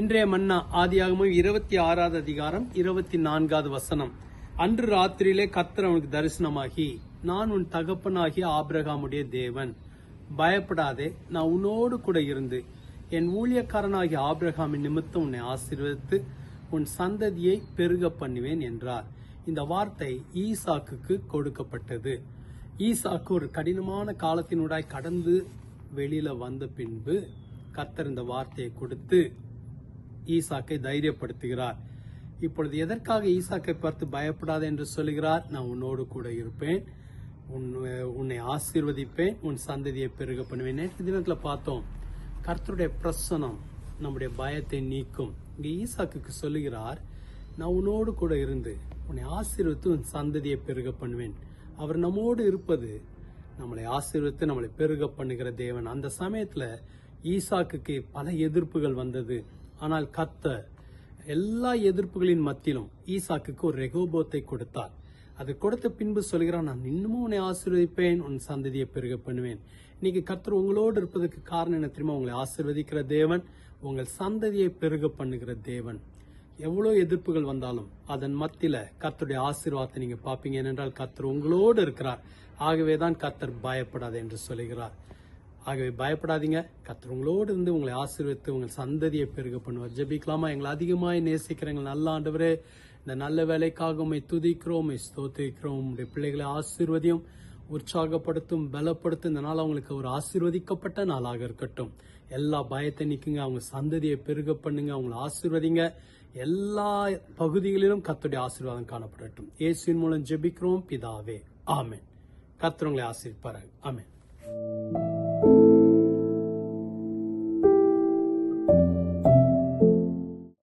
இன்றைய மன்னா ஆதியாகமும் இருபத்தி ஆறாவது அதிகாரம் இருபத்தி நான்காவது வசனம். அன்று ராத்திரியிலே கத்தர் அவனுக்கு தரிசனமாகி நான் உன் தகப்பனாகிய ஆபிரகாமுடைய தேவன். பயப்படாதே நான் உன்னோடு கூட இருந்து என் ஊழியக்காரனாகிய ஆபிரகாமின் நிமித்தம் உன்னை ஆசீர்வதித்து உன் சந்ததியை பெருக பண்ணுவேன் என்றார். இந்த வார்த்தை ஈசாக்குக்கு கொடுக்கப்பட்டது. ஈசாக்கு ஒரு கடினமான காலத்தினூடாய் கடந்து வெளியில வந்த பின்பு கத்தர் இந்த வார்த்தையை கொடுத்து ஈசாக்கை தைரியப்படுத்துகிறார். இப்பொழுது எதற்காக ஈசாக்கை பார்த்து பயப்படாத என்று சொல்கிறார்? நான் உன்னோடு கூட இருப்பேன். உன்- உன்னை ஆசீர்வதிப்பேன். உன் சந்ததியை பெருக பண்ணுவேன். நேற்று தினத்தில் பார்த்தோம். கர்த்தருடைய பிரசனம் நம்முடைய பயத்தை நீக்கும். இங்கே ஈசாக்கு சொல்லுகிறார் நான் உன்னோடு கூட இருந்து உன்னை ஆசீர்வித்து உன் சந்ததியை பெருக பண்ணுவேன். அவர் நம்மோடு இருப்பது நம்மளை ஆசீர்வித்து நம்மளை பெருக பண்ணுகிற தேவன். அந்த சமயத்தில் ஈசாக்குக்கு பல எதிர்ப்புகள் வந்தது. ஆனால் கர்த்தர் எல்லா எதிர்ப்புகளின் மத்தியிலும் ஈசாக்குக்கு ஒரு ரெகோபோத்தை கொடுத்தார். அது கொடுத்த பின்பு சொல்கிறான் நான் இன்னமும் உன்னை ஆசீர்வதிப்பேன் உன் சந்ததியை பெருக பண்ணுவேன். இன்னைக்கு கர்த்தர் உங்களோடு இருப்பதற்கு காரணம் என்ன தெரியுமா? உங்களை ஆசீர்வதிக்கிற தேவன் உங்கள் சந்ததியை பெருக பண்ணுகிற தேவன். எவ்வளோ எதிர்ப்புகள் வந்தாலும் அதன் மத்தியில கர்த்தருடைய ஆசீர்வாதத்தை நீங்க பார்ப்பீங்க. ஏனென்றால் கர்த்தர் உங்களோடு இருக்கிறார். ஆகவே தான் கர்த்தர் பயப்படாது என்று சொல்லுகிறார் ஆகவே பயப்படாதீங்க. கத்துறவங்களோடு இருந்து உங்களை ஆசீர்வித்து உங்கள் சந்ததியை பெருக பண்ணுவார். ஜெபிக்கலாமா? எங்களை அதிகமாக நேசிக்கிறவங்க நல்ல ஆண்டவரே இந்த நல்ல வேலைக்காக உண்மை துதிக்கிறோம் உம்மை ஸ்தோத்திரிக்கிறோம் உங்களுடைய பிள்ளைகளை ஆசீர்வதியும் உற்சாகப்படுத்தும் பலப்படுத்தும். இந்த நாள் அவங்களுக்கு ஒரு ஆசீர்வதிக்கப்பட்ட நாளாக இருக்கட்டும். எல்லா பயத்தை நிற்குங்க அவங்க சந்ததியை பெருக பண்ணுங்க அவங்களை ஆசீர்வதிங்க. எல்லா பகுதிகளிலும் கத்துடைய ஆசீர்வாதம் காணப்படட்டும். இயேசுவின் மூலம் ஜெபிக்கிறோம் பிதாவே. ஆமென். கர்த்தர் உங்களை ஆசீர்வதிப்பார்கள் ஆமென். thank you.